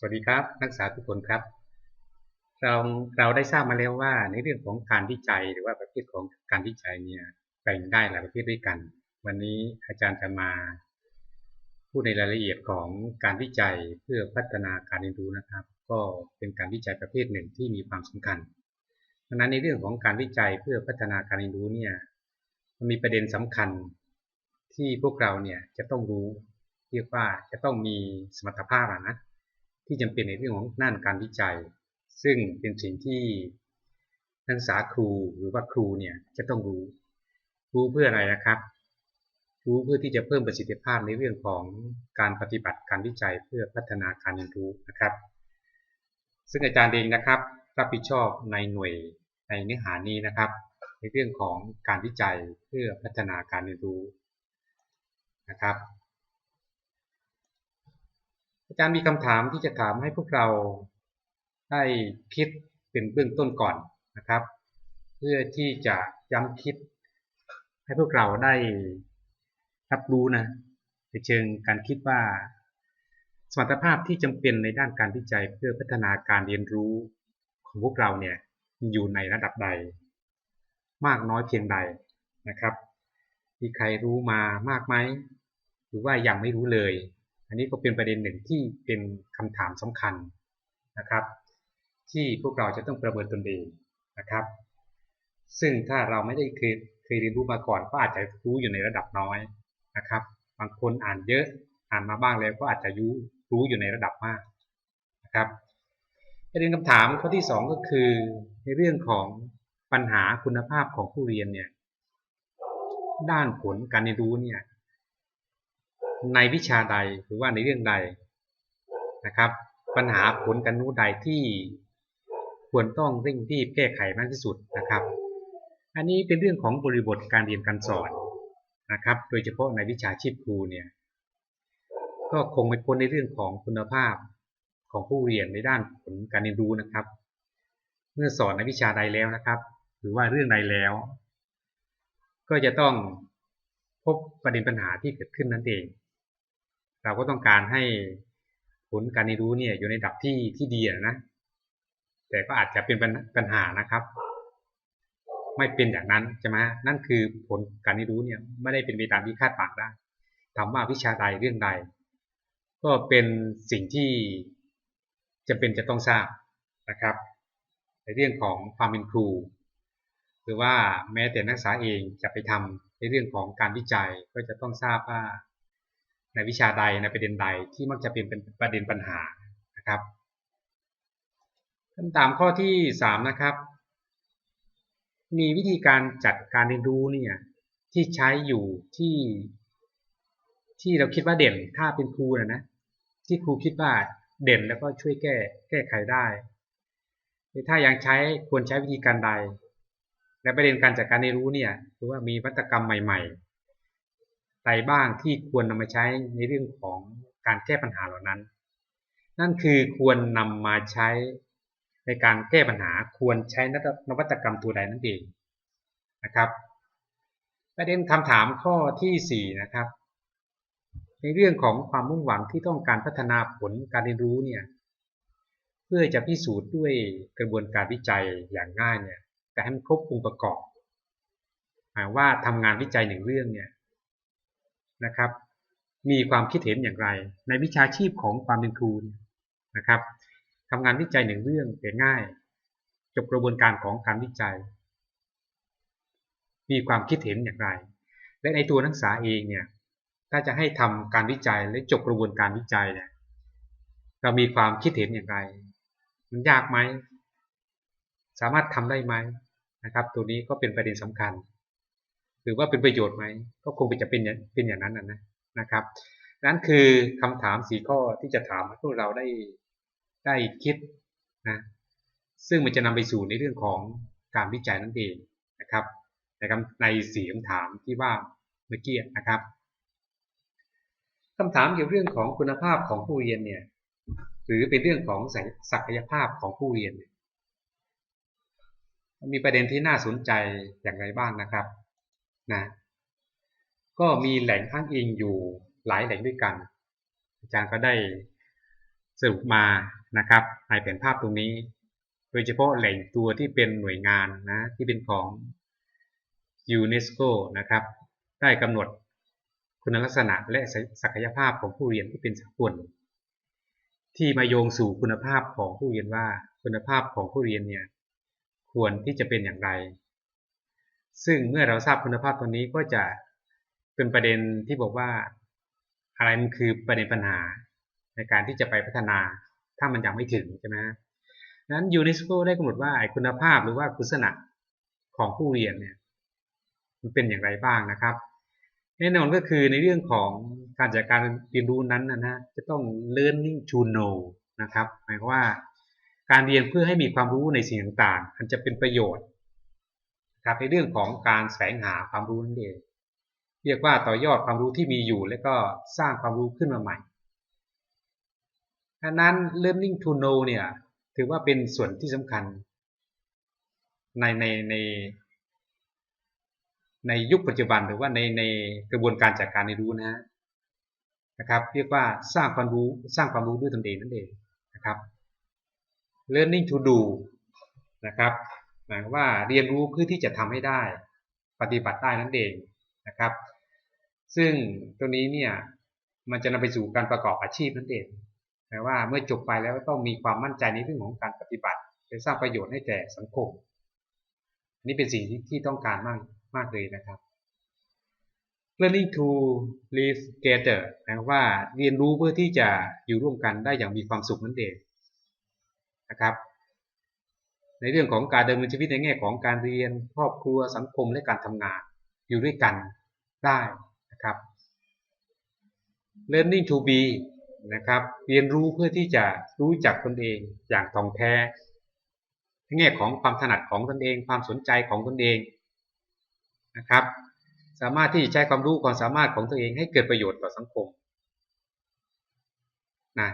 สวัสดีครับนักศึกษาทุกคนครับ เราเราได้ทราบมาแล้วว่าในเรื่องของการวิจัยหรือว่าประเภทของการวิจัยเนี่ยแบ่งได้หลายประเภทด้วยกัน วันนี้อาจารย์จะมาพูดในรายละเอียดของการวิจัยเพื่อพัฒนาการเรียนรู้นะครับ ก็เป็นการวิจัยประเภทหนึ่งที่มีความสำคัญดังนั้นในเรื่องของการวิจัยเพื่อพัฒนาการเรียนรู้เนี่ยมันมีประเด็นสำคัญที่พวกเราเนี่ยจะต้องรู้ เรียกว่าจะต้องมีสมรรถภาพนะ ที่จำเป็นในเรื่องของด้านการวิจัย ซึ่งเป็นสิ่งที่นักศึกษาครูหรือว่าครูเนี่ยจะต้องรู้ รู้เพื่ออะไรนะครับ รู้เพื่อที่จะเพิ่มประสิทธิภาพในเรื่องของการปฏิบัติการวิจัยเพื่อพัฒนาการเรียนรู้นะครับ ซึ่งอาจารย์เองนะครับรับผิดชอบในหน่วยในเนื้อหานี้นะครับ ในเรื่องของการวิจัยเพื่อพัฒนาการเรียนรู้นะครับ อาจารย์มีคำถามที่จะถามให้พวกเราได้คิดเป็นเบื้องต้นก่อนนะครับ เพื่อที่จะย้ำคิด ให้พวกเราได้รับรู้นะในเชิงการคิดว่า สมรรถภาพที่จำเป็นในด้านการวิจัยเพื่อพัฒนาการเรียนรู้ของพวกเราเนี่ยอยู่ในระดับใด มากน้อยเพียงใดนะครับ มีใครรู้มามากไหมหรือว่ายังไม่รู้เลย อันนี้ก็เป็นประเด็นหนึ่งที่เป็นคำถามสำคัญนะครับ ที่พวกเราจะต้องประเมินตนเองนะครับ ซึ่งถ้าเราไม่ได้เคยเคยเรียนรู้มาก่อนก็อาจจะรู้อยู่ในระดับน้อยนะครับ บางคนอ่านเยอะอ่านมาบ้างแล้วก็อาจจะรู้รู้อยู่ในระดับมากนะครับประเด็นคำถามข้อที่ 2 ก็คือในเรื่องของปัญหาคุณภาพของผู้เรียนเนี่ยด้านผลการเรียนรู้เนี่ย ในวิชาใดหรือว่าในเรื่องใดนะครับ ปัญหาผลการรู้ใดที่ควรต้องเร่งรีบแก้ไขมากที่สุดนะครับ อันนี้เป็นเรื่องของบริบทการเรียนการสอนนะครับ โดยเฉพาะในวิชาชีพครูเนี่ยก็คงไม่พ้นในเรื่องของคุณภาพของผู้เรียนในด้านผลการเรียนรู้นะครับ เมื่อสอนในวิชาใดแล้วนะครับ หรือว่าเรื่องใดแล้ว ก็จะต้องพบประเด็นปัญหาที่เกิดขึ้นนั่นเอง เราก็ต้องการให้ผลการเรียนรู้เนี่ยอยู่ในดับที่ที่ดีนะ แต่ก็อาจจะเป็นปัญหานะครับ ไม่เป็นอย่างนั้นใช่ไหมนั่นคือผลการเรียนรู้เนี่ยไม่ได้เป็นไปตามที่คาดหวังได้ถามว่าวิชาใดเรื่องใด ก็เป็นสิ่งที่จะเป็นจะต้องทราบนะครับ ในเรื่องของความเป็นครู หรือว่าแม้แต่นักศึกษาเองจะไปทำในเรื่องของการวิจัยก็จะต้องทราบว่า ในวิชาใดในประเด็นใดที่มักจะเป็นเป็นประเด็นปัญหานะครับคำถามข้อที่สามนะครับ มีวิธีการจัดการเรียนรู้เนี่ยที่ใช้อยู่ที่ ที่เราคิดว่าเด่นถ้าเป็นครูนะนะที่ครูคิดว่าเด่นแล้วก็ช่วยแก้แก้ไขได้ถ้ายังใช้ควรใช้วิธีการใด และประเด็นการจัดการเรียนรู้เนี่ยคือว่ามีวัตกรรมใหม่ ๆ ใดบ้างที่ควรนำมาใช้ในเรื่องของการแก้ปัญหาเหล่านั้น นั่นคือควรนำมาใช้ในการแก้ปัญหาควรใช้นวัตกรรมตัวใดนั่นเองนะครับประเด็นคำถามข้อที่4นะครับในเรื่องของความมุ่งหวังที่ต้องการพัฒนาผลการเรียนรู้เนี่ยเพื่อจะพิสูจน์ด้วยกระบวนการวิจัยอย่างง่ายเนี่ยแต่ให้มันครบองค์ประกอบหมายว่าทำงานวิจัยหนึ่งเรื่องเนี่ย นะครับ มีความคิดเห็นอย่างไร ในวิชาชีพของความเป็นครูนะครับทำงานวิจัยหนึ่งเรื่องเป็นง่าย จบกระบวนการของการวิจัย มีความคิดเห็นอย่างไร และในตัวนักศึกษาเองเนี่ยถ้าจะให้ทำการวิจัยและจบกระบวนการวิจัยเนี่ยเรามีความคิดเห็นอย่างไร มันยากไหม สามารถทำได้ไหมนะครับ ตัวนี้ก็เป็นประเด็นสำคัญ หรือว่าเป็นประโยชน์ไหมก็คงจะเป็นเป็นอย่างนั้นนะนะครับ นั้นคือคำถามสีข้อที่จะถามให้พวกเราได้ได้คิดนะซึ่งมันจะนำไปสู่ในเรื่องของการวิจัยนั่นเองนะครับในคำในสีคำถามที่ว่าเมื่อกี้นะครับคำถามเกี่ยวเรื่องของคุณภาพของผู้เรียนเนี่ยหรือเป็นเรื่องของศักยภาพของผู้เรียน มีประเด็นที่น่าสนใจอย่างไรบ้างนะครับ นะก็มีแหล่งอ้างอิงอยู่หลายแหล่งด้วยกัน อาจารย์ก็ได้สรุปมานะครับในแผนภาพตรงนี้ โดยเฉพาะแหล่งตัวที่เป็นหน่วยงานนะที่เป็นของยูเนสโกนะครับ ได้กำหนดคุณลักษณะและศักยภาพของผู้เรียนที่เป็นสากลที่มาโยงสู่คุณภาพของผู้เรียนว่าคุณภาพของผู้เรียนเนี่ยควรที่จะเป็นอย่างไร ซึ่งเมื่อเราทราบคุณภาพตรงนี้ก็จะเป็นประเด็นที่บอกว่า อะไรมันคือประเด็นปัญหาในการที่จะไปพัฒนาถ้ามันยังไม่ถึงใช่ไหมนั้นยูเนสโกได้กำหนดว่าคุณภาพหรือว่าคุณลักษณะของผู้เรียนเนี่ยมันเป็นอย่างไรบ้างนะครับ แน่นอนก็คือในเรื่องของการจัดการเรียนรู้นั้นนะฮะจะต้อง learning to know นะครับหมายความว่าการเรียนเพื่อให้มีความรู้ในสิ่งต่างๆมันจะเป็นประโยชน์ ครับในเรื่องของการแสวงหาความรู้นั่นเองเรียกว่าต่อยอดความรู้ที่มีอยู่ และก็สร้างความรู้ขึ้นมาใหม่ดังนั้น learning to know เนี่ยถือว่าเป็นส่วนที่สำคัญ ในในในในยุคปัจจุบันหรือว่าในในกระบวนการจัดการเรียนรู้นะนะครับ เรียกว่าสร้างความรู้สร้างความรู้ด้วยตนเองนั่นเองนะครับ learning to do นะครับ หมายว่าเรียนรู้เพื่อที่จะทำให้ได้ ปฏิบัติได้นั่นเองนะครับ ซึ่งตรงนี้เนี่ยมันจะนำไปสู่การประกอบอาชีพนั่นเองแปลว่าเมื่อจบไปแล้วต้องมีความมั่นใจในเรื่องของการปฏิบัติไปสร้างประโยชน์ให้แก่สังคม นี่เป็นสิ่งที่ต้องการมากมากเลยนะครับ learning to live together แปลว่าเรียนรู้เพื่อที่จะอยู่ร่วมกันได้อย่างมีความสุขนั่นเองนะครับ ในเรื่องของการดำเนินชีวิตในแง่ของการเรียนครอบครัวสังคมและการทำงานอยู่ด้วยกันได้นะครับ learning to be นะครับเรียนรู้เพื่อที่จะรู้จักตนเองอย่างท่องแท้ในแง่ของความถนัดของตนเอง ความสนใจของตนเองนะครับ สามารถที่จะใช้ความรู้ความสามารถของตัวเองให้เกิดประโยชน์ต่อสังคมนะ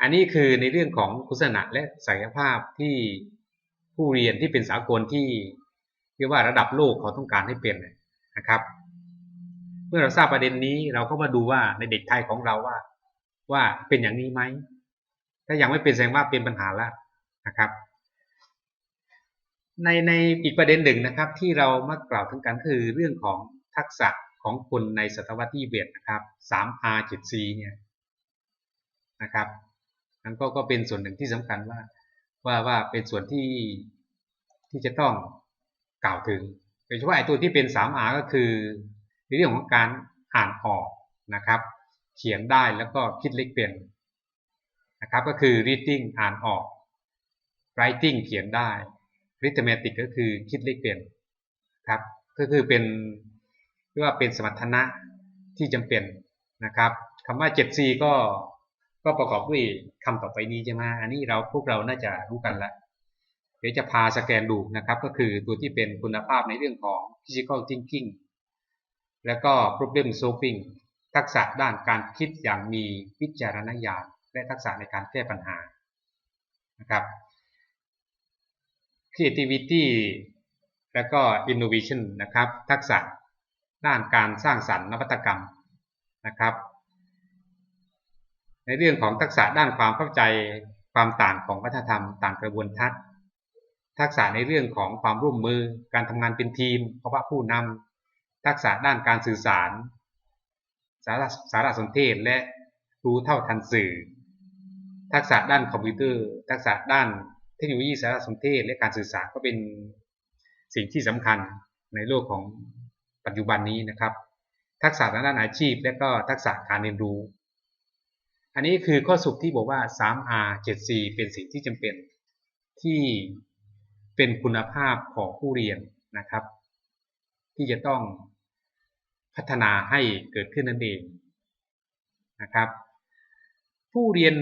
อันนี้คือในเรื่องของคุณสนะและศักยภาพที่ผู้เรียนที่เป็นสากลที่เรียกว่าระดับโลกเขาต้องการให้เป็นนะครับ เมื่อเราทราบประเด็นนี้เราก็มาดูว่าในเด็กไทยของเราว่า ว่าเป็นอย่างนี้ไหมถ้ายังไม่เป็นแสดงว่าเป็นปัญหาแล้วนะครับ ในในอีกประเด็นหนึ่งนะครับ ที่เรามากล่าวถึงกันคือเรื่องของทักษะของคนในศตวรรษที่เบียดนะครับ 3R 7C เนี่ยนะครับ นั้นก็ก็เป็นส่วนหนึ่งที่สำคัญว่าว่าว่าเป็นส่วนที่ที่จะต้องกล่าวถึงโดยเฉพาะไอ้ตัวที่เป็น 3R ก็คือในเรื่องของการอ่านออกนะครับ เขียนได้แล้วก็คิดเลขเป็นนะครับก็คือ reading อ่านออก writing เขียนได้ arithmetic ก็คือคิดเลขเป็นครับก็คือเป็นเรียกว่าเป็นสมรรถนะที่จำเป็นนะครับคำว่า 7C ก็ ก็ประกอบด้วยคำต่อไปนี้ใช่ไหมอันนี้เราพวกเราน่าจะรู้กันแล้วเดี๋ยวจะพาสแกนดูนะครับ ก็คือตัวที่เป็นคุณภาพในเรื่องของ physical thinking แล้วก็ problem solving ทักษะด้านการคิดอย่างมีวิจารณญาณและทักษะในการแก้ปัญหานะครับ creativity แล้วก็ innovation นะครับ ทักษะด้านการสร้างสรรค์นวัตกรรมนะครับ ในเรื่องของทักษะด้านความเข้าใจความต่างของวัฒนธรรม ต่างกระบวนทัศน์ทักษะในเรื่องของความร่วมมือ การทำงานเป็นทีมเพราะว่าผู้นำทักษะด้านการสื่อสาร สารสารสนเทศและรู้เท่าทันสื่อ ทักษะด้านคอมพิวเตอร์ ทักษะด้านเทคโนโลยีสารสนเทศ และการสื่อสารก็เป็นสิ่งที่สำคัญในโลกของปัจจุบันนี้นะครับ ทักษะทางด้านอาชีพ และก็ทักษะการเรียนรู้ อันนี้คือข้อสุขที่บอกว่า 3R 7C เป็นสิ่งที่จำเป็นที่เป็นคุณภาพของผู้เรียนนะครับ ที่จะต้องพัฒนาให้เกิดขึ้นนั่นเองนะครับ ผู้เรียน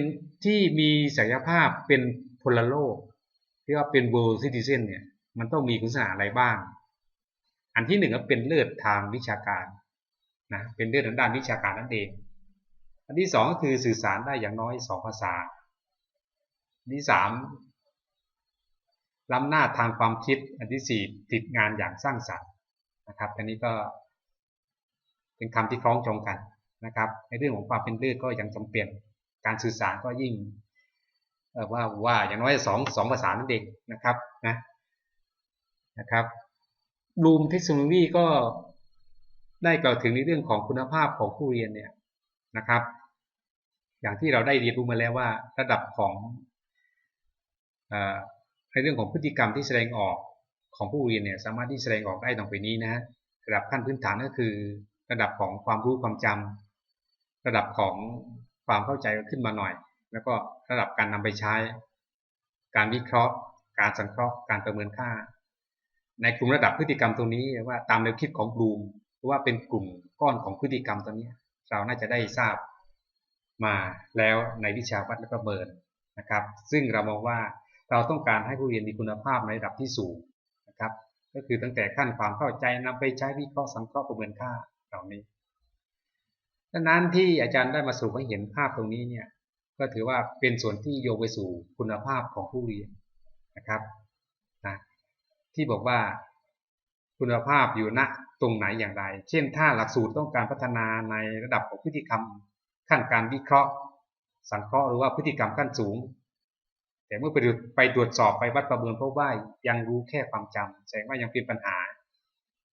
ที่มีศักยภาพเป็นพลโลกที่ว่าเป็น world citizen เนี่ยมันต้องมีคุณสมบัติอะไรบ้าง อันที่หนึ่งก็เป็นเลือดทางวิชาการนะเป็นเลือดทางด้านวิชาการนั่นเอง อันที่สองก็คือสื่อสารได้อย่างน้อยสองภาษา อันที่สามล้ำหน้าทางความคิด อันที่สี่ติดงานอย่างสร้างสรรค์นะครับ อันนี้ก็เป็นคำที่คล้องจองกันนะครับ ในเรื่องของความเป็นเลือดก็ยังจำเป็น การสื่อสารก็ยิ่งว่าว่าอย่างน้อยสองสองภาษานั่นเองนะครับนะนะครับรูมเทคโนโลยีก็ได้กล่าวถึงในเรื่องของคุณภาพของผู้เรียนเนี่ย นะครับ อย่างที่เราได้เรียนรู้มาแล้วว่า ระดับของในเรื่องของพฤติกรรมที่แสดงออกของผู้เรียนเนี่ยสามารถที่แสดงออกได้ดังไปนี้นะระดับขั้นพื้นฐานก็คือ ระดับของความรู้ความจำระดับของความเข้าใจขึ้นมาหน่อย แล้วก็ระดับการนำไปใช้ การวิเคราะห์ การสังเคราะห์ การประเมินค่า ในกลุ่มระดับพฤติกรรมตรงนี้ว่าตามแนวคิดของบลูมว่าเป็นกลุ่มก้อนของพฤติกรรมตัวนี้ เราน่าจะได้ทราบมาแล้วในวิชาวัดและประเมินนะครับ ซึ่งเรามองว่าเราต้องการให้ผู้เรียนมีคุณภาพในระดับที่สูงนะครับ ก็คือตั้งแต่ขั้นความเข้าใจนำไปใช้วิเคราะห์สังเคราะห์ประเมินค่าเหล่านี้ดังนั้นที่อาจารย์ได้มาสู่ให้เห็นภาพตรงนี้เนี่ยก็ถือว่าเป็นส่วนที่โยงไปสู่คุณภาพของผู้เรียนนะครับนะที่บอกว่า คุณภาพอยู่ณตรงไหนอย่างไร เช่น ถ้าหลักสูตรต้องการพัฒนาในระดับของพฤติกรรม ขั้นการวิเคราะห์ สังเคราะห์หรือว่าพฤติกรรมขั้นสูง แต่เมื่อไปไปตรวจสอบไปวัดประเมินพบว่ายังรู้แค่ความจำแสดงว่ายังเป็นปัญหา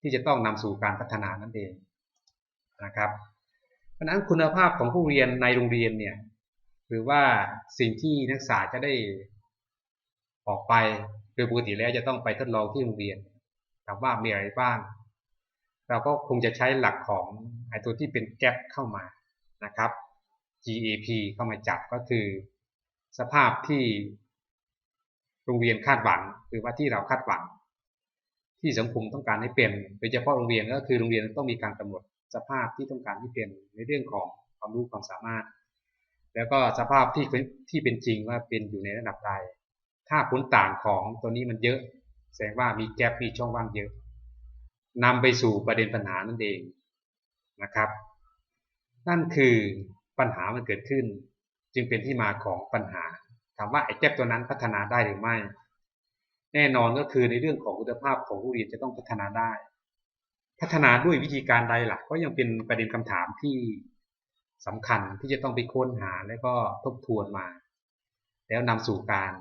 ที่จะต้องนำสู่การพัฒนานั่นเองนะครับเพราะนั้นคุณภาพของผู้เรียนในโรงเรียนเนี่ยหรือว่าสิ่งที่นักศึกษาจะได้ออกไปโดยปกติแล้วจะต้องไปทดลองที่โรงเรียน ถามว่ามีอะไรบ้าง เราก็คงจะใช้หลักของไอตัวที่เป็นแกลบเข้ามานะครับ GAP เข้ามาจับก็คือ สภาพที่โรงเรียนคาดหวังหรือว่าที่เราคาดหวัง ที่สังคมต้องการให้เป็นโดยเฉพาะโรงเรียนก็คือโรงเรียนต้องมีการกำหนดสภาพที่ต้องการให้เป็นในเรื่องของความรู้ความสามารถ แล้วก็สภาพที่ที่เป็นจริงว่าเป็นอยู่ในระดับใด ถ้าผลต่างของตัวนี้มันเยอะ แสดงว่ามีแกลบมีช่องว่างเยอะนำไปสู่ประเด็นปัญหานั่นเองนะครับ นั่นคือปัญหามันเกิดขึ้น จึงเป็นที่มาของปัญหา ถามว่าไอ้แกลบตัวนั้นพัฒนาได้หรือไม่ แน่นอนก็คือในเรื่องของคุณภาพของผู้เรียนจะต้องพัฒนาได้ พัฒนาด้วยวิธีการใดล่ะก็ยังเป็นประเด็นคำถามที่สำคัญที่จะต้องไปค้นหาและก็ทบทวนมา แล้วนำสู่การ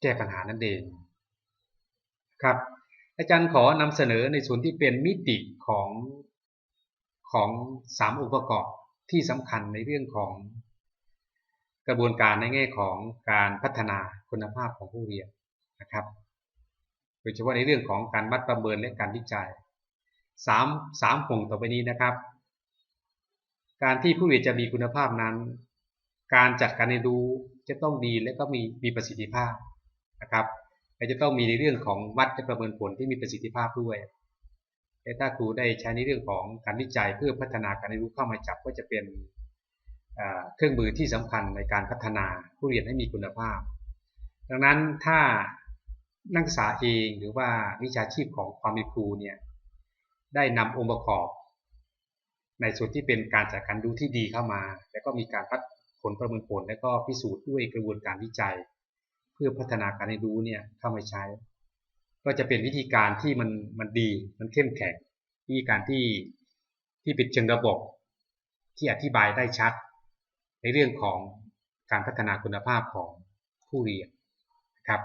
แก้ปัญหานั่นเอง ครับ อาจารย์ขอนำเสนอในส่วนที่เป็นมิติของของสามองค์ประกอบที่สำคัญในเรื่องของกระบวนการในแง่ของการพัฒนาคุณภาพของผู้เรียนนะครับ โดยเฉพาะในเรื่องของการวัดประเมินและการวิจัยสามสามผงต่อไปนี้นะครับ การที่ผู้เรียนจะมีคุณภาพนั้น การจัดการเรียนรู้จะต้องดีและก็มีมีประสิทธิภาพนะครับ และจะต้องมีในเรื่องของวัดและประเมินผลที่มีประสิทธิภาพด้วยและถ้าครูได้ใช้ในเรื่องของการวิจัยเพื่อพัฒนาการเรียนรู้เข้ามาจับก็จะเป็นเครื่องมือที่สำคัญในการพัฒนาผู้เรียนให้มีคุณภาพ ดังนั้นถ้านักศึกษาเองหรือว่าวิชาชีพของความมีครูเนี่ยได้นำองค์ประกอบ ในส่วนที่เป็นการจัดการรู้ที่ดีเข้ามา แล้วก็มีการพัฒผลประเมินผลและก็พิสูจน์ด้วยกระบวนการวิจัย พื่อพัฒนาการให้รู้เนี่ยเข้ามาใช้ ก็จะเป็นวิธีการที่มันมันดีมันเข้มแข็งวิธีการที่ที่เป็นเชิงระบบที่อธิบายได้ชัด ในเรื่องของการพัฒนาคุณภาพของผู้เรียนครับ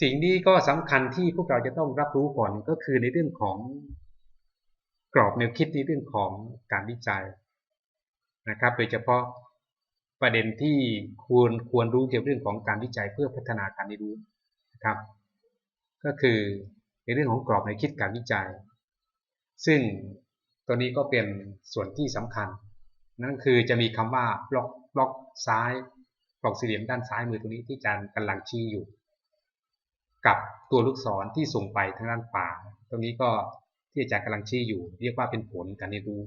สิ่งนี้ก็สำคัญที่พวกเราจะต้องรับรู้ก่อนก็คือในเรื่องของกรอบแนวคิดในเรื่องของการวิจัยนะครับ โดยเฉพาะ ประเด็นที่ควรควรรู้เกี่ยวกับเรื่องของการวิจัยเพื่อพัฒนาการเรียนรู้นะครับ ก็คือในเรื่องของกรอบในคิดการวิจัย ซึ่งตัวนี้ก็เป็นส่วนที่สำคัญ นั่นคือจะมีคำว่าบล็อกบล็อกซ้ายบล็อกสี่เหลี่ยมด้านซ้ายมือตรงนี้ที่อาจารย์กำลังชี้อยู่ กับตัวลูกศรที่ส่งไปทางด้านขวาตรงนี้ก็ที่อาจารย์กำลังชี้อยู่ เรียกว่าเป็นผลการเรียนรู้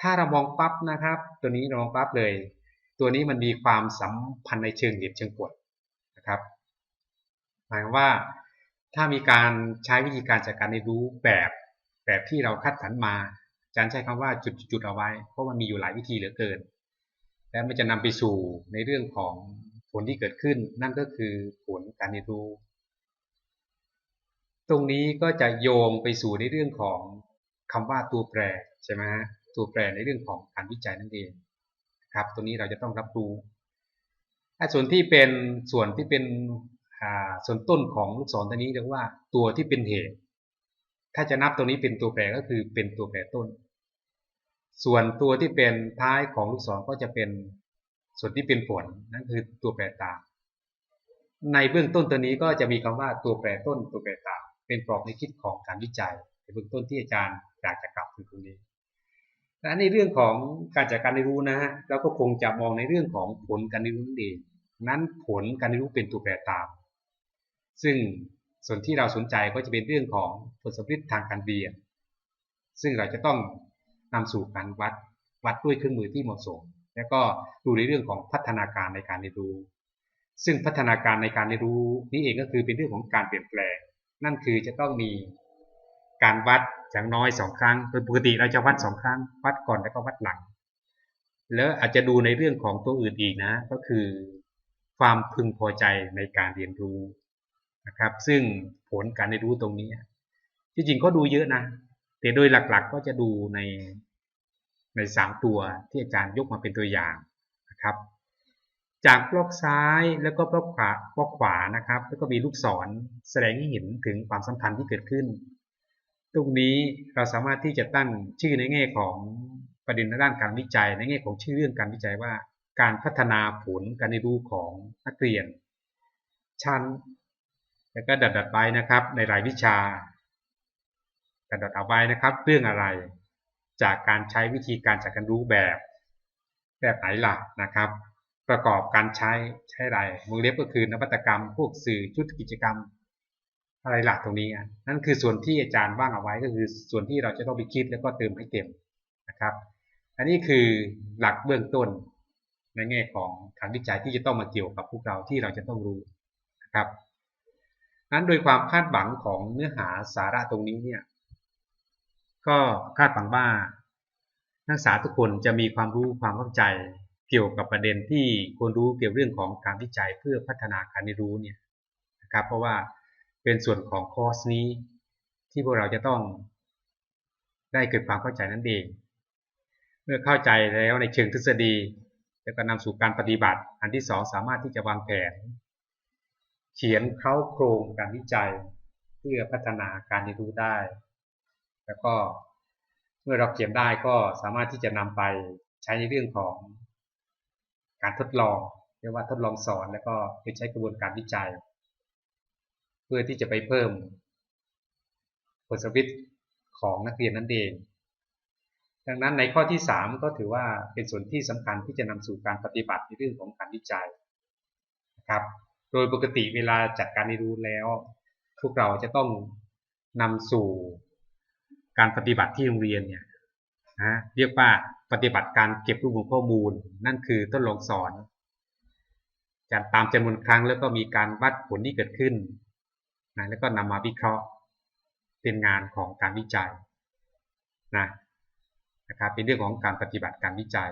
ถ้าเรามองปั๊บนะครับ ตัวนี้เรามองปั๊บเลย ตัวนี้มันมีความสัมพันธ์ในเชิงเหตุเชิงกฎนะครับหมายว่าถ้ามีการใช้วิธีการจัดการในรู้แบบแบบที่เราคัดสรรมาอาจารย์ใช้คำว่าจุดๆเอาไว้ เพราะมันมีอยู่หลายวิธีเหลือเกิน และมันจะนำไปสู่ในเรื่องของผลที่เกิดขึ้น นั่นก็คือผลการเรียนรู้ ตรงนี้ก็จะโยงไปสู่ในเรื่องของคำว่าตัวแปรใช่ไหมตัวแปรในเรื่องของการวิจัยนั่นเอง ครับ ตัวนี้เราจะต้องรับรู้ส่วนที่เป็นส่วนที่เป็นส่วนต้นของลูกศรตัวนี้เรียกว่าตัวที่เป็นเหตุ ถ้าจะนับตัวนี้เป็นตัวแปรก็คือเป็นตัวแปรต้น ส่วนตัวที่เป็นท้ายของลูกศรก็จะเป็นส่วนที่เป็นผลนั่นคือตัวแปรตามในเบื้องต้นตัวนี้ก็จะมีคำว่าตัวแปรต้นตัวแปรตามเป็นกรอบในคิดของการวิจัยในเบื้องต้นที่อาจารย์อยากจะกลับถึงตรงนี้ และในเรื่องของการจัดการเรียนรู้นะฮะเราก็คงจะมองในเรื่องของผลการเรียนรู้นั่นเองนั้นผลการเรียนรู้เป็นตัวแปรตาม ซึ่งส่วนที่เราสนใจก็จะเป็นเรื่องของผลสัมฤทธิ์ทางการเรียน ซึ่งเราจะต้องนำสู่การวัดวัดด้วยเครื่องมือที่เหมาะสม แล้วก็ดูในเรื่องของพัฒนาการในการเรียนรู้ ซึ่งพัฒนาการในการเรียนรู้นี่เองก็คือเป็นเรื่องของการเปลี่ยนแปลง นั่นคือจะต้องมีการวัด อย่างน้อยสองครั้งโดยปกติเราจะวัดสองครั้ง วัดก่อนแล้วก็วัดหลัง แล้วอาจจะดูในเรื่องของตัวอื่นอีกนะ ก็คือความพึงพอใจในการเรียนรู้นะครับ ซึ่งผลการเรียนรู้ตรงนี้จริงๆก็ดูเยอะนะแต่โดยหลักๆก็จะดูในในสามตัวที่อาจารย์ยกมาเป็นตัวอย่างนะครับ จากบล็อกซ้ายแล้วก็บล็อกขวาบล็อกขวานะครับ แล้วก็มีลูกศรแสดงให้เห็นถึงความสัมพันธ์ที่เกิดขึ้น ตรงนี้เราสามารถที่จะตั้งชื่อในแง่ของประเด็นด้านการวิจัย ในแง่ของชื่อเรื่องการวิจัยว่า การพัฒนาผลการเรียนรู้ของนักเรียน ชั้น แล้วก็ดัดดัดไปนะครับในรายวิชาดัดดัดเอาไว้นะครับ เรื่องอะไรจากการใช้วิธีการจัดการรู้แบบ แบบไหนล่ะนะครับ ประกอบการใช้ใช้อะไรมือเล็บก็คือนวัตกรรม พวกสื่อชุดกิจกรรม อะไรหลักตรงนี้อะนั่นคือส่วนที่อาจารย์ว่างเอาไว้ก็คือส่วนที่เราจะต้องไปคิดแล้วก็เติมให้เต็มนะครับ อันนี้คือหลักเบื้องต้นในแง่ของการวิจัยที่จะต้องมาเกี่ยวกับพวกเราที่เราจะต้องรู้นะครับนั้นโดยความคาดหวังของเนื้อหาสาระตรงนี้เนี่ยก็คาดหวังว่านักศึกษาทุกคนจะมีความรู้ความเข้าใจเกี่ยวกับประเด็นที่ควรรู้เกี่ยวเรื่องของการวิจัยเพื่อพัฒนาการเรียนรู้เนี่ยนะครับ เพราะว่า เป็นส่วนของคอร์สนี้ ที่พวกเราจะต้องได้เกิดความเข้าใจนั่นเอง เมื่อเข้าใจแล้วในเชิงทฤษฎีแล้วก็นำสู่การปฏิบัติ อันที่สองสามารถที่จะวางแผน เขียนเข้าโครงการวิจัย เพื่อพัฒนาการเรียนรู้ได้ แล้วก็เมื่อเราเขียนได้ก็สามารถที่จะนำไปใช้ในเรื่องของการทดลองเรียกว่าทดลองสอนแล้วก็ไปใช้กระบวนการวิจัย พื่อที่จะไปเพิ่มผลสวิตของนักเรียนนั่นเอง ดังนั้นในข้อที่ 3 ก็ถือว่าเป็นส่วนที่สำคัญที่จะนำสู่การปฏิบัติในเรื่องของการวิจัยนะครับ โดยปกติเวลาจัดการเรียนรู้แล้ว พวกเราจะต้องนำสู่การปฏิบัติที่โรงเรียนเนี่ยนะเรียกว่าปฏิบัติการเก็บรวบรวมข้อมูล นั่นคือต้นลงสอนจะตามจำนวนครั้งแล้วก็มีการวัดผลที่เกิดขึ้น นะแล้วก็นำมาวิเคราะห์เป็นงานของการวิจัยนะนะครับเป็นเรื่องของการปฏิบัติการวิจัย